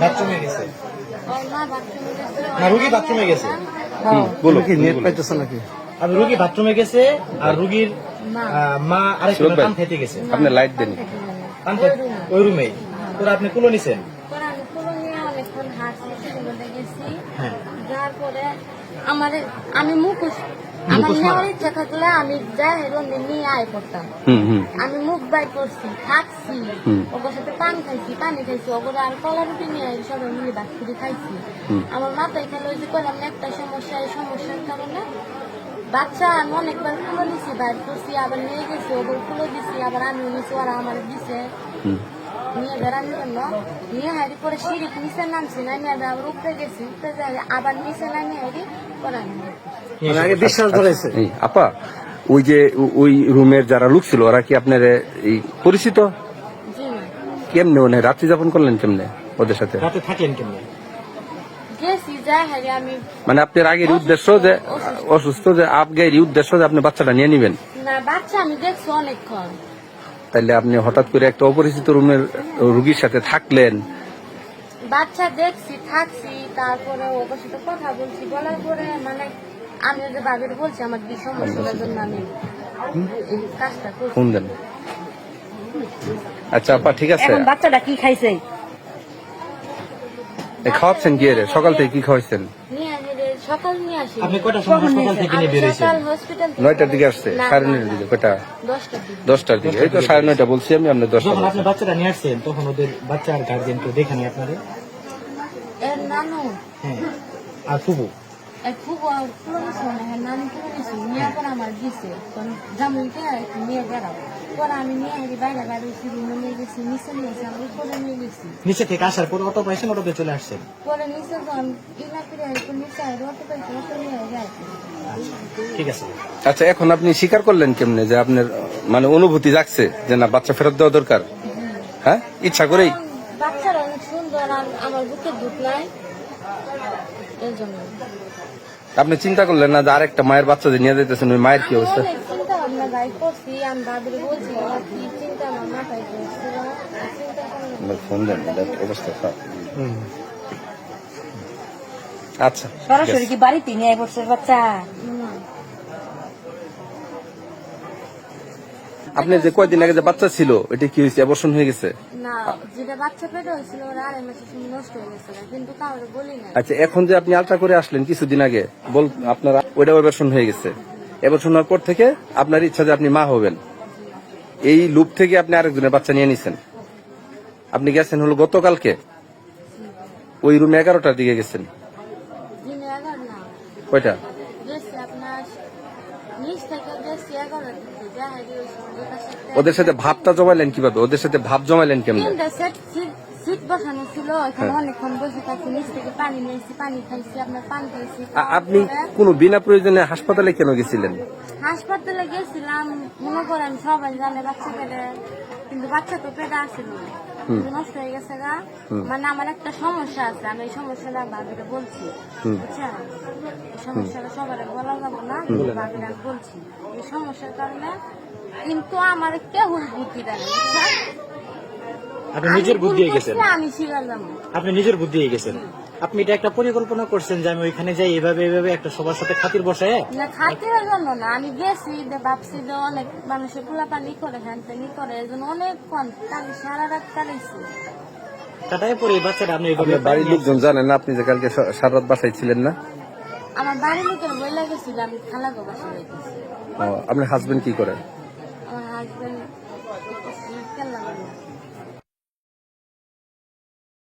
বাথরুমে গেছে? ও মা গেছে না রুগী বাথরুমে গেছে? বলো কি নেট পাইতেছ নাকি? আর রুগী বাথরুমে গেছে আর রুগীর মা। আহ, মা আরেক শিবক পান খেতে গেছে। আপনি লাইট দেন। পান ওই রুমে তোরা আপনি কুলো নিছেন? অনেকক্ষণ হাঁটছি সেগুলোতে গেছি। হ্যাঁ। যার পরে আমার আমি মুখোশ আমার। নেওয়ার ইচ্ছা থাকলে আমি যাই হেরোনে নিয়ে আয় করতাম। আমি মুখ বাই করছি থাকছি। ওদের সাথে পান খাইছি পানি খাইছি ওগুলো আর কলা রুটি নিয়ে সবাই মিলে ভাত করে খাইছি। আমার মাথায় খেলে ওই যে করলাম একটা সমস্যা এই সমস্যার কারণে বাচ্চা আমি অনেকবার খুলে দিছি বাইর করছি আবার নিয়ে গেছি ওগুলো খুলে দিছি আবার আমি নিছি ওরা আমার দিছে। নিয়ে বেড়ানোর জন্য নিয়ে হারি পরে সিঁড়ি নিচে নামছি নামিয়ে আবার উপরে গেছি উপরে যাই আবার নিচে নামিয়ে হারি পরে আমি মানে আগে বিশ্বাস ধরেছে। আপা ওই যে ওই রুমের যারা লোক ছিল ওরা কি আপনার এই পরিচিত? কেমনে মানে রাত্রি যাপন করলেন কেমনে ওদের সাথে? রাতে থাকলেন কেমনে? মানে আপনার আগের উদ্দেশ্য যে অসুস্থ। যে উদ্দেশ্য যে আপনি বাচ্চাটা নিয়ে নিবেন? না বাচ্চা আমি দেখছি অনেকক্ষণ। তাইলে আপনি হঠাৎ করে একটা অপরিচিত রুমের রুগীর সাথে থাকলেন। বাচ্চা দেখছি থাকছি তারপরে ওর সাথে কথা বলছি বলার পরে মানে আমি ওদের বাবির বলছি আমার কি সমস্যার জন্য আমি কাজটা ফোন দেন। আচ্ছা আপা ঠিক আছে। এখন বাচ্চাটা কি খাইছে? খাওয়াচ্ছেন কি রে সকাল থেকে কি খাওয়াইছেন? সকাল নিয়ে আসি। আপনি কয়টার সময় হাসপাতাল থেকে নিয়ে বেরিয়েছেন? সকাল হসপিটাল নয়টার দিকে আসছে সাড়ে নয়টার দিকে কয়টা দশটার দিকে। এই তো সাড়ে নয়টা বলছি আমি আপনার দশটা যখন বলছি। আপনি বাচ্চাটা নিয়ে আসছেন তখন ওদের বাচ্চার গার্জেন দেখেনি আপনারে? এর নানু। হ্যাঁ। আর ফুবু এক খুব আর গেছে সোনা হ্যাঁ নানু পুরো আমার দিছে জামুইতে নিয়ে বেড়াও পরে আমি নিয়ে হারি বাইরে বাইরে রুমে নিয়ে গেছি নিচে নিয়ে গেছি আমি উপরে নিয়ে গেছি। নিচে থেকে আসার পর অটো পাইছেন অটোতে চলে আসছেন? পরে নিচে যখন ইলা ফিরে একটু নিচে আয় অটো পাইছি অটো নিয়ে যায়। ঠিক আছে। আচ্ছা এখন আপনি স্বীকার করলেন কেমনে যে আপনার মানে অনুভূতি জাগছে যে না বাচ্চা ফেরত দেওয়া দরকার? হ্যাঁ? ইচ্ছা করেই? বাচ্চারা অনেক সুন্দর আর আমার বুকে দুধ নাই। এর জন্য। আপনি চিন্তা করলেন না যে আরেকটা মায়ের বাচ্চা যে নিয়ে যেতেছেন ওই মায়ের কি অবস্থা? আচ্ছা। সরাসরি কি বাড়িতে নিয়ে আমি ভাবিরে বলছি আমার কি চিন্তা আমার মাথায় করছিল চিন্তা করলাম ফোন দেন দেখ, অবস্থা খারাপ। আচ্ছা ঠিক সরাসরি আছে। কি বাড়িতে নিয়ে পড়ছে বাচ্চা না আপনি যে কয়দিন আগে যে বাচ্চা ছিল এটা কি হয়েছে? অবসন হয়ে গেছে? আচ্ছা এখন যে আপনি আলট্রা করে আসলেন কিছুদিন আগে বল আপনারা ওইটা অবসন হয়ে গেছে। অবসন হওয়ার পর থেকে আপনার ইচ্ছা যে আপনি মা হবেন। এই লুপ থেকে আপনি আরেকজনের বাচ্চা নিয়ে নিছেন। আপনি গেছেন হলো গতকালকে। ওই রুমে এগারোটার দিকে গেছেন। কয়টা? ওদের সাথে ভাবটা জমাইলেন কীভাবে? ওদের সাথে ভাব জমাইলেন কেমন? সেট বসানো ছিল। এখানে অনেকক্ষণ বসে নিচ থেকে পানি নিয়েছি পানি খাইছি আপনার পান খাইছি। আপনি কোনো বিনা প্রয়োজনে হাসপাতালে কেন গেছিলেন? হাসপাতালে গেছিলাম মনে করে আমি সবাই জানে বাচ্চা পেটে কিন্তু বাচ্চা তো পেটে আসছিল না। কিন্তু নষ্ট হয়ে গেছে গা। মানে আমার একটা সমস্যা আছে আমি এই সমস্যাটা ভাবিরে বলছি বুঝছেন? এই সমস্যাটা সবার বলা যাব না আমি বলছি। এই সমস্যার কারণে কিন্তু আমার কেউ বুদ্ধি দেয়? আপনি নিজের বুদ্ধি গেছেন। আমি যাব আপনি নিজের বুদ্ধি গেছেন। আপনি এটা একটা পরিকল্পনা করছেন যে আমি ওইখানে যাই এভাবে এভাবে একটা সবার সাথে খাতির বসায়? না খাতিরের জন্য না আমি গেছি যে ভাবছি যে অনেক মানুষের পোলা পানি করে হ্যান ত্যানি করে এই জন্য অনেক কন তাই সারা রাত কাটাইছি কাটায় পরে এই বাচ্চাটা আপনি আপনার বাড়ির লোকজন জানেন না আপনি যে কালকে সারা রাত বাসায় ছিলেন না? আমার বাড়ির লোকের বইলা গেছিল আমি খালা গো বাসা যাইতেছি আপনার হাজবেন্ড কি করে